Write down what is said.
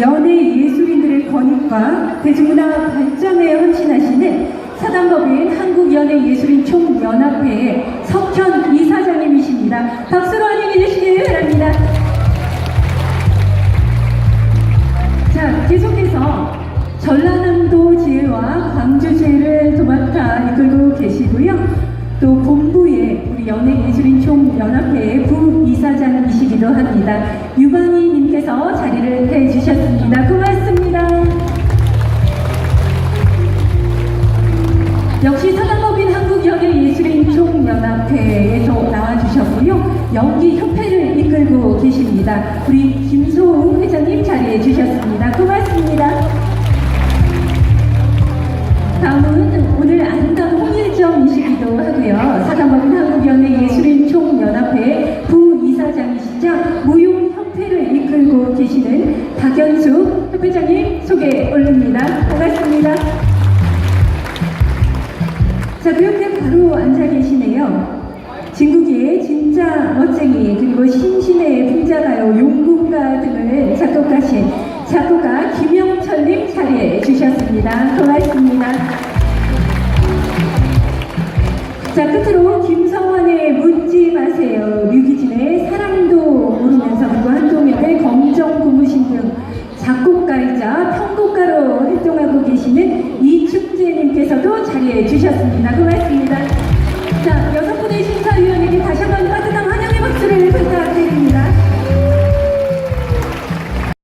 연예 예술인들의 권익과 대중문화 발전에 헌신하시는 사단법인 한국연예예술인 총연합회의 석현 이사장님이십니다. 박수로 환영해 주시기 바랍니다. 자, 계속해서 전라남도 지회와 광주 지회를 도맡아 이끌고 계시고요. 또 본부에 우리 연예예술인 총연합회의 부이사장이시기도 합니다. 유방희님께서 자리 역시 사단법인 한국연예예술인 총연합회에서 나와주셨고요. 연기협회를 이끌고 계십니다. 우리 김소웅 회장님 자리해 주셨습니다. 고맙습니다. 다음은 오늘 아름다운 홍일점이시기도 하고요. 사단법인 한국연예예술인 총연합회 부이사장이시자 무용협회를 이끌고 계시는 박연숙 협회장님 소개 올립니다. 반갑습니다. 자, 그렇게 바로 앉아 계시네요. 진국이의 진짜 멋쟁이 그리고 신신의 풍자가요 용궁가 등을 작곡하신 작곡가 김영철님 자리해 주셨습니다. 고맙습니다. 자 끝으로 김성환의 묻지 마세요 준비해 주셨습니다. 고맙습니다. 자, 여섯